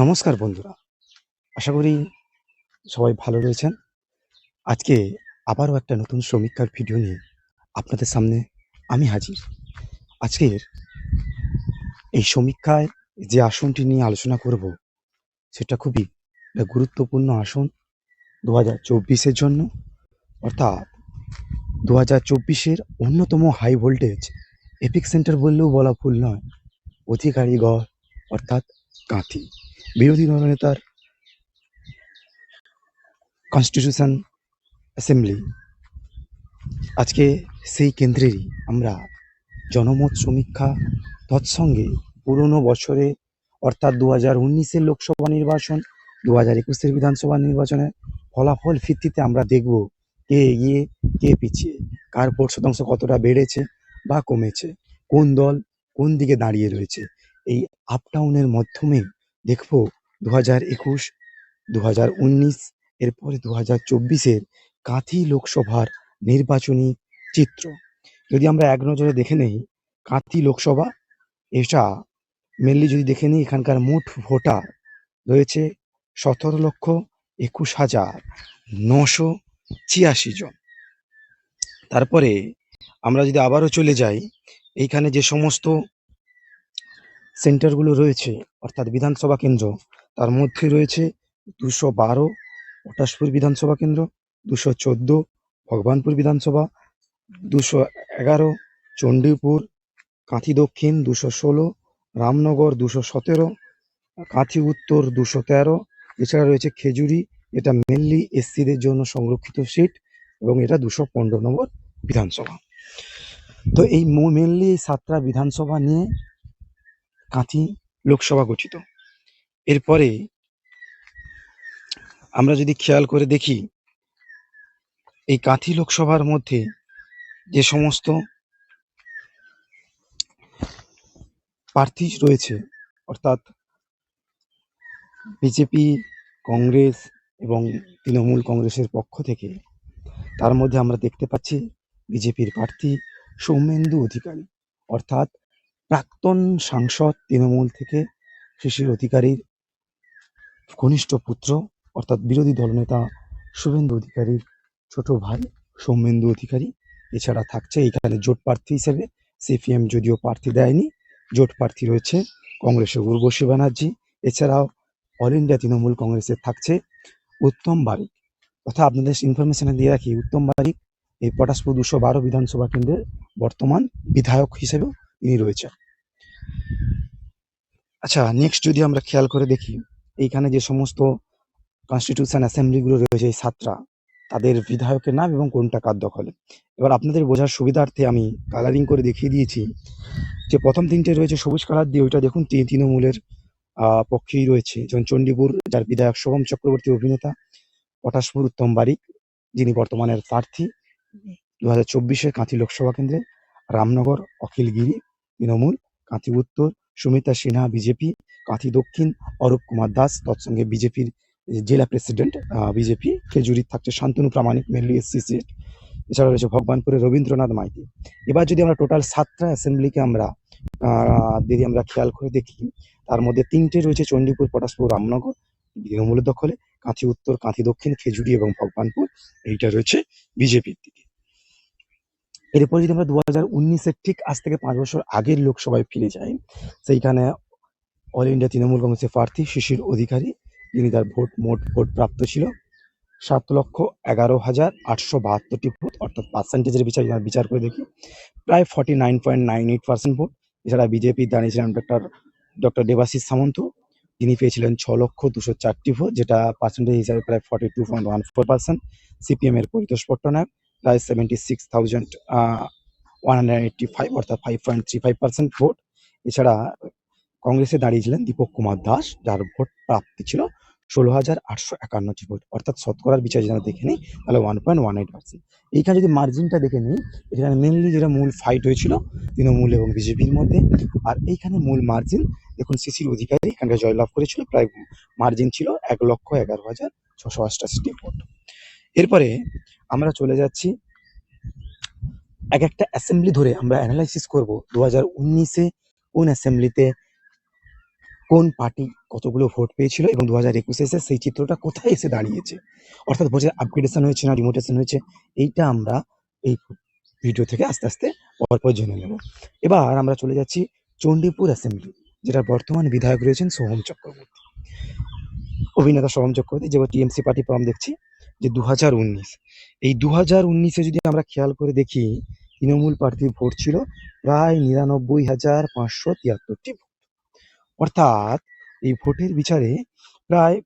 নমস্কার বন্ধুরা। আশা করি সবাই ভালো রয়েছেন। আজকে আবারও একটা নতুন সমীক্ষার ভিডিও নিয়ে আপনাদের সামনে আমি হাজির। আজকের এই সমীক্ষায় যে আসনটি নিয়ে আলোচনা করব, সেটা খুবই একটা গুরুত্বপূর্ণ আসন দু হাজার চব্বিশের জন্য। অর্থাৎ দু হাজার চব্বিশের অন্যতম হাই ভোল্টেজ এপিক সেন্টার বললেও বলা ভুল নয়। অধিকারীগড় অর্থাৎ কাঁথি বিরোধী দলনেতার কনস্টিটিউশন অ্যাসেম্বলি আজকে সেই কেন্দ্রেরই আমরা জনমত সমীক্ষা তৎসঙ্গে পুরনো বছরে, অর্থাৎ দু হাজার উনিশের লোকসভা নির্বাচন দু হাজার একুশের বিধানসভা নির্বাচনের ফলাফল ভিত্তিতে আমরা দেখব কে এগিয়ে, কে পিছিয়ে, কার ভোট শতাংশ কতটা বেড়েছে বা কমেছে, কোন দল কোন দিকে দাঁড়িয়ে রয়েছে। এই আপ ডাউনের মাধ্যমে দেখব দু হাজার একুশ দু হাজার উনিশ, এরপরে দু হাজার চব্বিশের কাঁথি লোকসভার নির্বাচনী চিত্র। যদি আমরা এক নজরে দেখে নেই, কাঁথি লোকসভা, এটা মেনলি যদি দেখে নিই, এখানকার মোট ভোটার রয়েছে সতেরো লক্ষ একুশ হাজার নশো ছিয়াশি জন। তারপরে আমরা যদি আবারও চলে যাই, এইখানে যে সমস্ত সেন্টারগুলো রয়েছে, অর্থাৎ বিধানসভা কেন্দ্র। তার মধ্যে রয়েছে দুশো বারো পটাশপুর বিধানসভা কেন্দ্র, দুশো চোদ্দ ভগবানপুর বিধানসভা, দুশো এগারো চণ্ডীপুর, কাঁথি দক্ষিণ দুশো ষোলো, রামনগর দুশো সতেরো, কাঁথি উত্তর দুশো তেরো, এছাড়া রয়েছে খেজুরি, এটা মেনলি এসসিদের জন্য সংরক্ষিত সিট এবং এটা দুশো পনেরো নম্বর বিধানসভা। তো এই মেনলি সাতটা বিধানসভা নিয়ে কাঁথি লোকসভা গঠিত। এরপরে আমরা যদি খেয়াল করে দেখি, এই কাঁথি লোকসভার মধ্যে যে সমস্ত প্রার্থী রয়েছে, অর্থাৎ বিজেপি, কংগ্রেস এবং তৃণমূল কংগ্রেসের পক্ষ থেকে, তার মধ্যে আমরা দেখতে পাচ্ছি বিজেপির প্রার্থী সৌমেন্দু অধিকারী। অর্থাৎ প্রাক্তন সাংসদ তৃণমূল থেকে শিশির অধিকারীর ঘনিষ্ঠ পুত্র, অর্থাৎ বিরোধী দলনেতা শুভেন্দু অধিকারীর ছোট ভাই সৌমেন্দু অধিকারী। এছাড়া থাকছে এখানে জোট প্রার্থী হিসেবে, সিপিএম যদিও প্রার্থী দেয়নি, জোট প্রার্থী রয়েছে কংগ্রেসের উর্বশী ব্যানার্জি। এছাড়াও অল ইন্ডিয়া তৃণমূল কংগ্রেসে থাকছে উত্তম বারিক। তথা আপনাদের ইনফরমেশনে দিয়ে রাখি, উত্তম বারিক এই পটাশপুর দুশো বারো বিধানসভা কেন্দ্রের বর্তমান বিধায়ক হিসেবেও তিনি রয়েছেন। আচ্ছা নেক্সট যদি আমরা খেয়াল করে দেখি এইখানে যে সমস্ত কনস্টিটিউশন অ্যাসেম্বলিগুলো রয়েছে এই সাতটা তাদের বিধায়কের নাম এবং কোনটা কার দখলে? এবার আপনাদের বোঝার সুবিধার্থে আমি কালারিং করে দেখিয়ে দিয়েছি যে প্রথম তিনটে রয়েছে সবুজ কালার দিয়ে ওইটা দেখুন তৃ- তৃণমূলের আহ, পক্ষেই রয়েছে। যেমন চণ্ডীপুর যার বিধায়ক শোভম চক্রবর্তী অভিনেতা পটাশপুর উত্তম বারিক যিনি বর্তমানের প্রার্থী দু হাজার চব্বিশে কাঁথি লোকসভা কেন্দ্রে রামনগর অখিল গিরি তৃণমূল কাঁথি উত্তর, সুমিতা সিনহা বিজেপি কাঁথি দক্ষিণ, অরূপ কুমার দাস, তৎসঙ্গে বিজেপির জেলা প্রেসিডেন্ট বিজেপি খেজুরির থাকছে Shantanu Pramanik, mainly SC seat এছাড়া রয়েছে ভগবানপুরে রবীন্দ্রনাথ মাইতি। এবার যদি আমরা টোটাল সাতটা অ্যাসেম্বলিকে আমরা যদি আমরা খেয়াল করে দেখি, তার মধ্যে তিনটে রয়েছে চণ্ডীপুর, পটাশপুর, রামনগর তৃণমূলের দখলে কাঁথি উত্তর, কাঁথি দক্ষিণ, খেজুরি এবং ভগবানপুর, এইটা রয়েছে বিজেপির দিকে। এরপর যদি আমরা দু হাজার উনিশের ঠিক আজ থেকে পাঁচ বছর আগের লোকসভায় ফিরে যাই, সেইখানে অল ইন্ডিয়া তৃণমূল কংগ্রেসের প্রার্থী শিশির অধিকারী, যিনি তার ভোট, মোট ভোট প্রাপ্ত ছিল সাত লক্ষ এগারো হাজার আটশো বাহাত্তরটি ভোট, অর্থাৎ পার্সেন্টেজের বিচার বিচার করে দেখি। প্রায় forty nine point nine eight percent vote. এছাড়া বিজেপি দাঁড়িয়েছিলেন ডক্টর ডক্টর দেবাশিস সামন্ত তিনি পেয়েছিলেন ছ লক্ষ দুশো চারটি ভোট, যেটা পার্সেন্টেজ হিসাবে প্রায় forty two point one four percent CPM এর পরিতোষ পট্টনায়ক প্রায় seventy six thousand one hundred five অর্থাৎ five point three five percent vote. এছাড়া কংগ্রেসে দাঁড়িয়েছিলেন দীপক কুমার দাস, যার ভোট প্রাপ্তি ছিল ষোলো হাজার আটশো একান্নটি ভোট। অর্থাৎ শতকরার বিচার আমরা দেখে নিই, তাহলে one point one eight percent এইখানে যদি মার্জিনটা দেখে নিই, এখানে মেনলি যেটা মূল ফাইট হয়েছিল, তৃণমূল এবং বিজেপির মধ্যে। আর এইখানে মূল মার্জিন দেখুন শিশির অধিকারী এখানকার জয়লাভ করেছিল, প্রায় মার্জিন ছিল এক লক্ষ এগারো হাজার ছশো অষ্টাশিটি ভোট। এরপরে আমরা চলে যাচ্ছি। এক একটা অ্যাসেম্বলি ধরে আমরা অ্যানালাইসিস করব। দু হাজার উনিশে কোন অ্যাসেম্বলিতে কোন পার্টি কতগুলো ভোট পেয়েছিল এবং দু হাজার একুশে এসে সেই চিত্রটা কোথায় এসে দাঁড়িয়েছে? অর্থাৎ ভোটের আপগ্রেডেশন হয়েছে না রিমোটেশন হয়েছে, এইটা আমরা এই ভিডিও থেকে আস্তে আস্তে পরপর জেনে নেব। এবার আমরা চলে যাচ্ছি চণ্ডীপুর অ্যাসেম্বলি যেটার বর্তমান বিধায়ক রয়েছেন সোহম চক্রবর্তী। অভিনেতা সোহম চক্রবর্তী, যে টিএমসি পার্টি ফর্ম দেখছি। যে দু হাজার উনিশ। এই দু হাজার উনিশে যদি আমরা খেয়াল করে দেখি, তৃণমূল প্রার্থীর ভোট ছিল প্রায় নিরানব্বই হাজার পাঁচশো তিয়াত্তরটি ভোট। অর্থাৎ এই ভোটের বিচারে প্রায়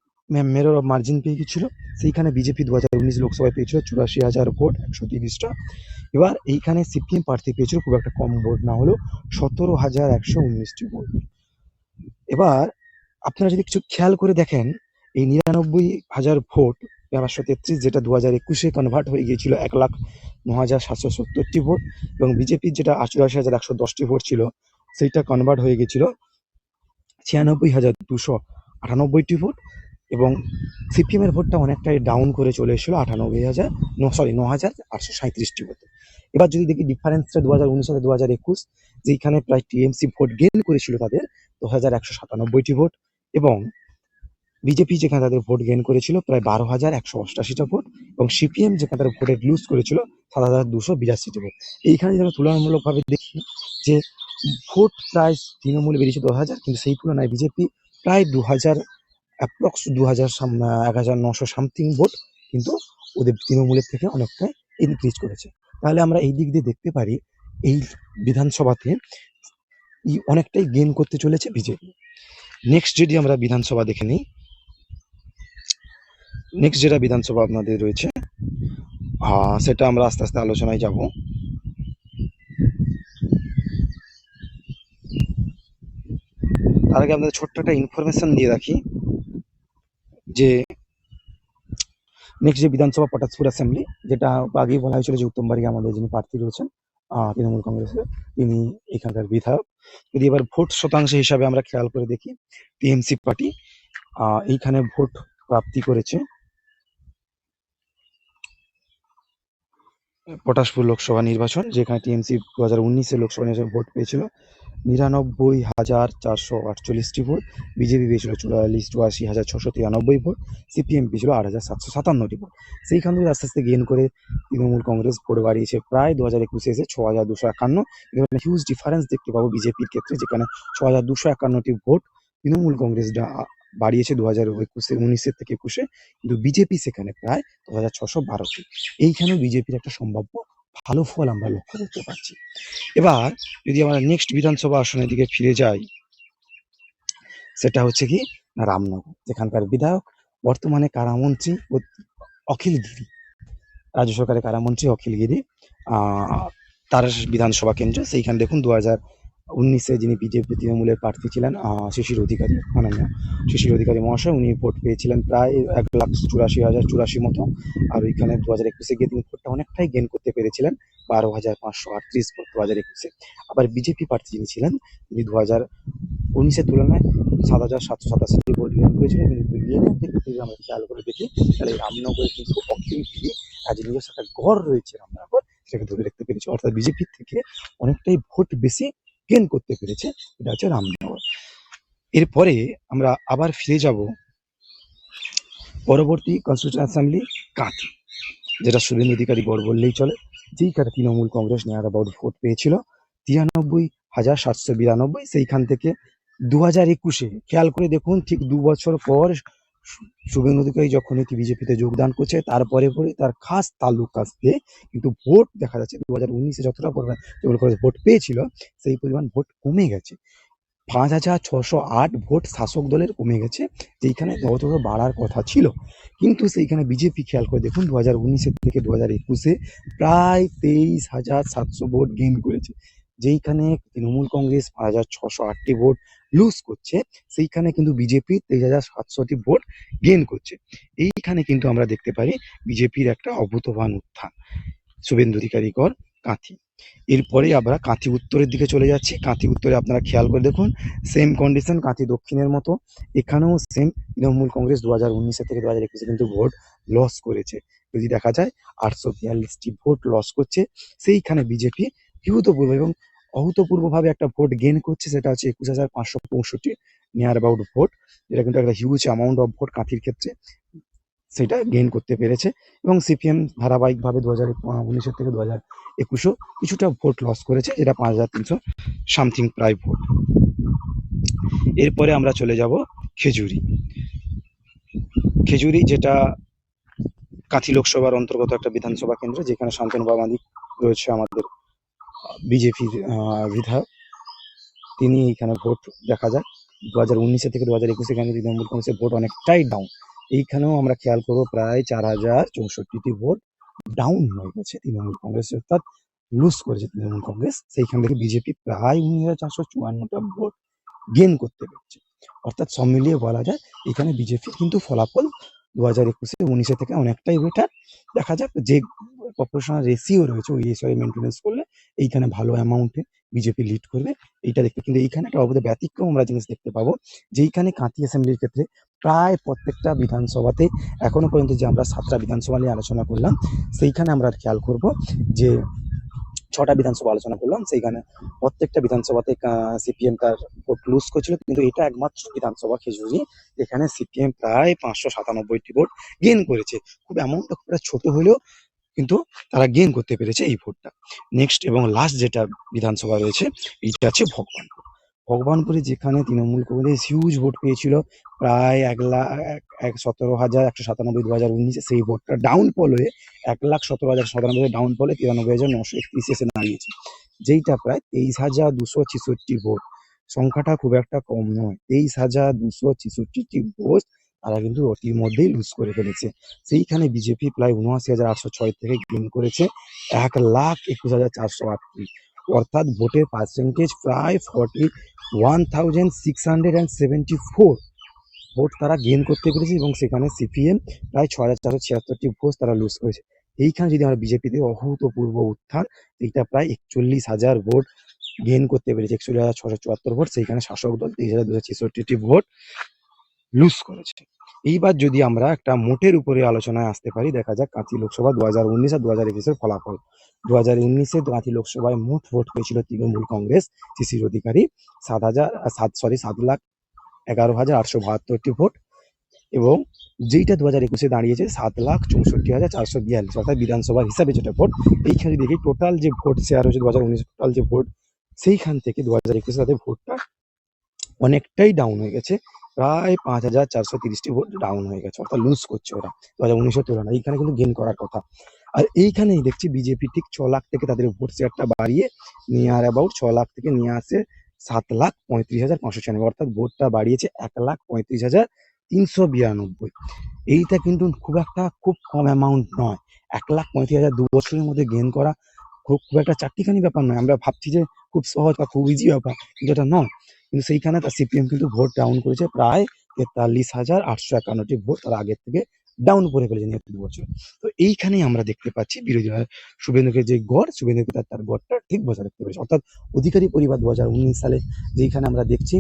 মেরর মার্জিন পেয়ে গেছিল সেইখানে বিজেপি দু হাজার উনিশ লোকসভায় পেয়েছিল চুরাশি হাজার ভোট, একশো তিরিশটা। এবার এইখানে সিপিএম প্রার্থী পেয়েছিল খুব একটা কম ভোট, না হলেও সতেরো হাজার একশো উনিশটি ভোট। এবার আপনারা যদি কিছু খেয়াল করে দেখেন, এই নিরানব্বই হাজার ভোট পাঁচশো তেত্রিশ যেটা দু হাজার একুশে কনভার্ট হয়ে গিয়েছিল এক লাখ ন হাজার সাতশো সত্তরটি ভোট এবং বিজেপির যেটা আটচল্লিশ হাজার একশো দশটি ভোট ছিল, সেইটা কনভার্ট হয়ে গেছিল ছিয়ানব্বই হাজার দুশো আটানব্বইটি ভোট এবং সিপিএমের ভোটটা অনেকটাই ডাউন করে চলে এসেছিল আটানব্বই হাজার ন সরি ন হাজার আটশো সাঁত্রিশটি ভোট। এবার যদি দেখি ডিফারেন্সটা দু হাজার উনিশ সাথে দু হাজার একুশ যেখানে প্রায় টিএমসি ভোট গেন করেছিল তাদের দু হাজার একশো সাতানব্বইটি ভোট এবং বিজেপি যেখানে তাদের ভোট গেন করেছিল প্রায় বারো হাজার একশো অষ্টাশিটা ভোট এবং সিপিএম যেখানে তাদের ভোটে লুজ করেছিল সাত হাজার দুশো বিরাশিটি ভোট। এইখানে যেন তুলনামূলকভাবে দেখি যে ভোট প্রায় তৃণমূল বেরিয়েছে দশ হাজার, কিন্তু সেই তুলনায় বিজেপি প্রায় দু হাজার অ্যাপ্রক্স দু হাজার এক হাজার নশো সামথিং ভোট কিন্তু ওদের তৃণমূলের থেকে অনেকটাই ইনক্রিজ করেছে। তাহলে আমরা এই দিক দিয়ে দেখতে পারি এই বিধানসভাতে অনেকটাই গেন করতে চলেছে বিজেপি। নেক্সট যদি আমরা বিধানসভা দেখে নিই নেক্সট যেটা বিধানসভা আপনাদের রয়েছে সেটা আমরা আস্তে আস্তে আলোচনায় যাব। তার আগে আপনাদের ছোট্ট একটা ইনফরমেশন দিয়ে রাখি, যে নেক্সট যে বিধানসভা পটাশপুর অ্যাসেম্বলি যেটা আগেই বলা হয়েছিল যে উত্তমবাড়ি আমাদের যিনি প্রার্থী রয়েছেন তৃণমূল কংগ্রেসের, তিনি এখানকার বিধায়ক। যদি এবার ভোট শতাংশ হিসাবে আমরা খেয়াল করে দেখি, টিএমসি পার্টি এইখানে ভোট প্রাপ্তি করেছে পটাশপুর লোকসভা নির্বাচন, যেখানে টিএমসি দু হাজার উনিশে লোকসভা নির্বাচনে ভোট পেয়েছিল। নিরানব্বই হাজার চারশো আটচল্লিশটি ভোট, বিজেপি পেয়েছিল চুয়াল্লিশ, চুয়াশি হাজার ছশো তিরানব্বই ভোট, সিপিএম পেয়েছিল আট হাজার সাতশো সাতান্নটি ভোট। সেইখান থেকে আস্তে আস্তে গেন করে তৃণমূল কংগ্রেস ভোট বাড়িয়েছে। প্রায় দু হাজার একুশে এসে ছ হাজার দুশো একান্ন। এখানে হিউজ ডিফারেন্স দেখতে পাবো বিজেপির ক্ষেত্রে, যেখানে ছ হাজার দুশো একান্নটি ভোট তৃণমূল কংগ্রেস বাড়িয়েছে দু হাজার একুশে, উনিশের থেকে একুশে। কিন্তু বিজেপি সেখানে প্রায় দু হাজার ছশো বারোটি এইখানেও বিজেপির একটা সম্ভাব্য ভালো ফল আমরা লক্ষ্য করতে পারছি। এবার যদি আমরা নেক্সট বিধানসভা আসনের দিকে ফিরে যাই, সেটা হচ্ছে কি রামনগর। যেখানকার বিধায়ক, বর্তমানে কারামন্ত্রী অখিল গিরি। রাজ্য সরকারের কারামন্ত্রী অখিল গিরি তার বিধানসভা কেন্দ্র, সেইখানে দেখুন দু হাজার উনিশে যিনি বিজেপি তৃণমূলের প্রার্থী ছিলেন শিশির অধিকারী মাননীয় শিশির অধিকারী মহাশয়, উনি ভোট পেয়েছিলেন প্রায় এক লাখ চুরাশি হাজার চুরাশি মতো। আর ওইখানে দু হাজার একুশে গিয়ে তিনি ভোটটা অনেকটাই গেন করতে পেরেছিলেন, বারো হাজার পাঁচশো আটত্রিশ ভোট দু হাজার একুশে। আবার বিজেপি প্রার্থী যিনি ছিলেন, তিনি দু হাজার উনিশের তুলনায় সাত হাজার সাতশো সাতাশি ভোট গেন করেছিলেন। কিন্তু আমরা খেয়াল করে দেখি, তাহলে রামনগরে কিন্তু অখিল কাজে নিজস্ব একটা গড় রয়েছে রামনগর, সেটাকে ধরে রাখতে পেরেছি। অর্থাৎ বিজেপির থেকে অনেকটাই ভোট বেশি গেন করতে পেরেছে, এটা হচ্ছে রামনগর। এরপরে আমরা আবার ফিরে যাব পরবর্তী কনস্টিটিউশন অ্যাসেম্বলি কাঁথি, যেটা শুভেন্দু অধিকারী গড় বললেই চলে। যেই কাটা তৃণমূল কংগ্রেস নেওয়ার অ্যাবাউট ভোট পেয়েছিল, তিরানব্বই হাজার সাতশো বিরানব্বই, সেইখান থেকে দু হাজার একুশে, খেয়াল করে দেখুন, ঠিক দু বছর পর শুভেন্দু অধিকারী যখন এটি বিজেপিতে যোগদান করছে তারপরে পরে তার খাস তালুক আসতে কিন্তু ভোট দেখা যাচ্ছে। দু হাজার উনিশে যতটা পরিমাণ তৃণমূল কংগ্রেস ভোট পেয়েছিল, সেই পরিমাণ ভোট কমে গেছে। পাঁচ হাজার ছশো আট ভোট শাসক দলের কমে গেছে, যেইখানে যতটা বাড়ার কথা ছিল। কিন্তু সেইখানে বিজেপি, খেয়াল করে দেখুন দু হাজার উনিশের থেকে দু হাজার একুশে প্রায় তেইশ হাজার সাতশো ভোট গেইন করেছে। যেইখানে তৃণমূল কংগ্রেস পাঁচ হাজার ছশো আটটি ভোট লুজ করছে, সেইখানে কিন্তু বিজেপি তেইশ হাজার সাতশোটি ভোট গেন করছে। এইখানে কিন্তু আমরা দেখতে পারি বিজেপির একটা অভূতবান উত্থান। শুভেন্দু অধিকারী কর কাঁথি। এরপরে আমরা কাঁথি উত্তরের দিকে চলে যাচ্ছি। কাঁথি উত্তরে আপনারা খেয়াল করে দেখুন সেম কন্ডিশন কাঁথি দক্ষিণের মতো। এখানেও সেম তৃণমূল কংগ্রেস দু হাজার উনিশে থেকে দু হাজার কিন্তু ভোট লস করেছে। যদি দেখা যায়, আটশো বিয়াল্লিশটি ভোট লস করছে, সেইখানে বিজেপি বিভূতপূর্ব এবং অভূতপূর্বভাবে একটা ভোট গেন করছে, সেটা হচ্ছে একুশ হাজার পাঁচশো পঁয়ষট্টি নিয়ার অ্যাবাউট ভোট যেটা কিন্তু একটা হিউজ অ্যামাউন্ট অফ ভোট কাঁথির ক্ষেত্রে সেটা গেইন করতে পেরেছে। এবং সিপিএম ধারাবাহিকভাবে দু হাজার উনিশের থেকে দু হাজার একুশও কিছুটা ভোট লস করেছে, যেটা পাঁচ হাজার তিনশো সামথিং প্রায় ভোট এরপরে আমরা চলে যাব খেজুরি। খেজুরি যেটা কাঁথি লোকসভার অন্তর্গত একটা বিধানসভা কেন্দ্র, যেখানে শান্তনু বামাদি রয়েছে আমাদের বিজেপির বিধায়ক। তিনি এখানে ভোট দেখা যায় দু হাজার উনিশে থেকে দু হাজার একুশে এখানে তৃণমূল কংগ্রেসের ভোট অনেকটাই ডাউন এইখানেও আমরা খেয়াল করব প্রায় চার হাজার চৌষট্টিটি ভোট ডাউন হয়ে গেছে তৃণমূল কংগ্রেস, অর্থাৎ লুজ করেছে তৃণমূল কংগ্রেস। সেইখান থেকে বিজেপি প্রায় উনিশ হাজার চারশো চুয়ান্নটা ভোট গেন করতে পেরেছে। অর্থাৎ সব মিলিয়ে বলা যায় এখানে বিজেপির কিন্তু ফলাফল দু হাজার একুশে উনিশে থেকে অনেকটাই বেটার দেখা যাক যে প্রপোর্শনাল রেশিও রয়েছে ওই রেশিও মেনটেন্স করলে এইখানে ভালো অ্যামাউন্টে বিজেপি লিড করবে। এইটা দেখতে কিন্তু এইখানে একটা অবধি ব্যতিক্রম আমরা জিনিস দেখতে পাবো, যেইখানে কাঁথি অ্যাসেম্বলির ক্ষেত্রে প্রায় প্রত্যেকটা বিধানসভাতে এখনও পর্যন্ত যে আমরা সাতটা বিধানসভা নিয়ে আলোচনা করলাম, সেইখানে আমরা খেয়াল করব যে ছটা বিধানসভা আলোচনা করলাম, সেইখানে প্রত্যেকটা বিধানসভাতে সিপিএম তার ভোট লুজ করেছিল, কিন্তু এটা একমাত্র বিধানসভা খেজুরি এখানে সিপিএম প্রায় পাঁচশো সাতানব্বইটি ভোট গেন করেছে। খুব অ্যামাউন্টটা খুব ছোট হলেও কিন্তু তারা গেন করতে পেরেছে এই ভোটটা নেক্সট এবং লাস্ট যেটা বিধানসভা রয়েছে এইটা আছে ভগবানপুর ভগবানপুরে যেখানে তৃণমূল কংগ্রেস হিউজ ভোট পেয়েছিল, প্রায় এক লাখ এক- সতেরো হাজার একশো সাতানব্বই, দু হাজার উনিশে সেই ভোটটা ডাউন ফল হয়ে এক লাখ সতেরো হাজার সাতানব্বই ডাউন ফলে তিরানব্বই হাজার নশো একত্রিশে এসে দাঁড়িয়েছে। যেইটা প্রায় তেইশ হাজার দুশো ছেষট্টি ভোট সংখ্যাটা খুব একটা কম নয়। তেইশ হাজার দুশো ছেষট্টিটি ভোট তারা কিন্তু অতির মধ্যেই লুজ করে ফেলেছে। সেইখানে বিজেপি প্রায় উনআশি হাজার আটশো ছয় থেকে গেন করেছে। এক লাখ একুশ হাজার চারশো আটত্রিশ। অর্থাৎ ভোটের পার্সেন্টেজ প্রায় forty one thousand six hundred four vote তারা গেন করতে পেরেছে এবং সেখানে সিপিএম প্রায় ছ হাজার চারশো ছিয়াত্তরটি ভোট তারা লুজ করেছে। এইখানে যদি আমরা বিজেপিতে অভূতপূর্ব উত্থান এইটা প্রায় একচল্লিশ হাজার ভোট গেন করতে পেরেছে, একচল্লিশ হাজার ছশো চুয়াত্তর ভোট সেইখানে শাসক দল তেইশ হাজার দুশো ভোট লুজ করেছে। এইবার যদি আমরা একটা মোটের উপরে আলোচনায় আসতে পারি, দেখা যাক কাঁথি লোকসভা দু হাজার উনিশ আর দু হাজার একুশের ফলাফল। দু হাজার উনিশে কাঁথি লোকসভায় মোট ভোট পেয়েছিল তৃণমূল কংগ্রেস শিশির অধিকারী, সাত হাজার, সাত সরি সাত লাখ এগারো হাজার আটশো বাহাত্তরটি ভোট এবং যেইটা দু হাজার একুশে দাঁড়িয়েছে, সাত লাখ চৌষট্টি হাজার চারশো বিয়াল্লিশ, অর্থাৎ বিধানসভার হিসাবে যেটা ভোট, এইখানে দেখি টোটাল যে ভোট শেয়ার হয়েছে দু হাজার উনিশ টোটাল যে ভোট, সেইখান থেকে দু হাজার একুশে তাদের ভোটটা অনেকটাই ডাউন হয়ে গেছে। প্রায় পাঁচ হাজার চারশো তিরিশটি ভোট ডাউন হয়ে গেছে, অর্থাৎ লুজ করছে ওরা, দু হাজার উনিশের তুলনায়। এইখানে কিন্তু গেন করার কথা। আর এইখানেই দেখছি বিজেপি ঠিক ছ লাখ থেকে তাদের ভোট শেয়ারটা বাড়িয়ে নিয়ার অ্যাবাউট ছ লাখ থেকে নিয়ে আসে সাত লাখ পঁয়ত্রিশ হাজার পাঁচশো ছিয়ানব্বই, অর্থাৎ ভোটটা বাড়িয়েছে এক লাখ পঁয়ত্রিশ হাজার তিনশো বিরানব্বই। এইটা কিন্তু খুব একটা, খুব কম অ্যামাউন্ট নয়। এক লাখ পঁয়ত্রিশ হাজার দু বছরের মধ্যে গেন করা খুব খুব একটা চারটিখানি ব্যাপার নয়। আমরা ভাবছি যে খুব সহজ বা খুব ইজি ব্যাপার, কিন্তু এটা নয়। কিন্তু সেইখানে তার সিপিএম কিন্তু ভোট ডাউন করেছে। প্রায় তেতাল্লিশ হাজার আটশো একান্নটি ভোট তার আগের থেকে ডাউন করে ফেলেছে নিয়ে দু বছর তো এইখানেই আমরা দেখতে পাচ্ছি বিরোধী শুভেন্দুকে যে গড়, শুভেন্দুকে তার গড়টা ঠিক বজায় রাখতে পেরেছে। অর্থাৎ অধিকারী পরিবার দু হাজার উনিশ সালে যেইখানে আমরা দেখছি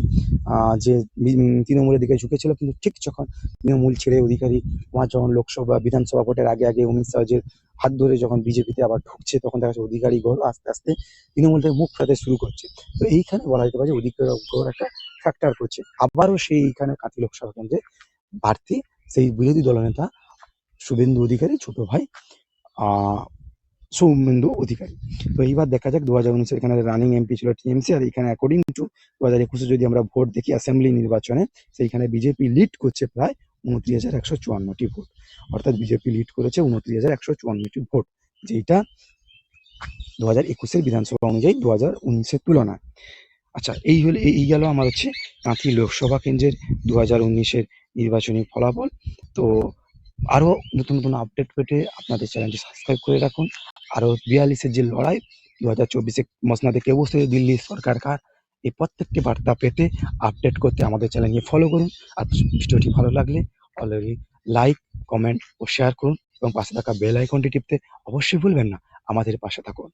যে তৃণমূলের দিকে ঝুঁকেছিল, কিন্তু ঠিক যখন তৃণমূল ছেড়ে অধিকারী তোমার যখন লোকসভা, বিধানসভা ভোটের আগে আগে অমিত শাহের হাত ধরে যখন বিজেপিতে আবার ঢুকছে, তখন দেখা যাচ্ছে অধিকারী গড় আস্তে আস্তে তৃণমূল থেকে মুখ ফেরাতে শুরু করছে। তো এইখানে বলা যেতে পারে যে অধিকার গড় একটা ফ্যাক্টর করছে। আবারও সেই এইখানে কাঁথি লোকসভা কেন্দ্রে প্রার্থী সেই বিরোধী দলনেতা শুভেন্দু অধিকারী, ছোট ভাই সৌমেন্দু অধিকারী। তো এইবার দেখা যাক দু হাজার উনিশে এখানে রানিং এমপি ছিল টিএমসি আর এখানে অ্যাকর্ডিং টু দু হাজার একুশে যদি আমরা ভোট দেখি অ্যাসেম্বলি নির্বাচনে, সেইখানে বিজেপি লিড করছে প্রায় উনত্রিশ হাজার একশো চুয়ান্নটি ভোট। অর্থাৎ বিজেপি লিড করেছে উনত্রিশ হাজার একশো চুয়ান্নটি ভোট যেটা দু হাজার একুশের বিধানসভা অনুযায়ী দু হাজার উনিশের তুলনায়। আচ্ছা এই হলে, এই গেল আমার হচ্ছে কাঁথি লোকসভা কেন্দ্রের দু হাজার উনিশের নির্বাচনী ফলাফল। তো আরও নতুন নতুন আপডেট পেতে আপনাদের চ্যানেলটি সাবস্ক্রাইব করে রাখুন। আরও বিয়াল্লিশের যে লড়াই দু হাজার চব্বিশে মসনাদে কে বসতে দিল্লি সরকার কার, এই প্রত্যেকটি বার্তা পেতে আপডেট করতে আমাদের চ্যানেলকে ফলো করুন। আর ভিডিওটি ভালো লাগলে অলরেডি লাইক কমেন্ট ও শেয়ার করুন এবং পাশে থাকা বেল আইকনটি টিপতে অবশ্যই ভুলবেন না। আমাদের পাশে থাকুন।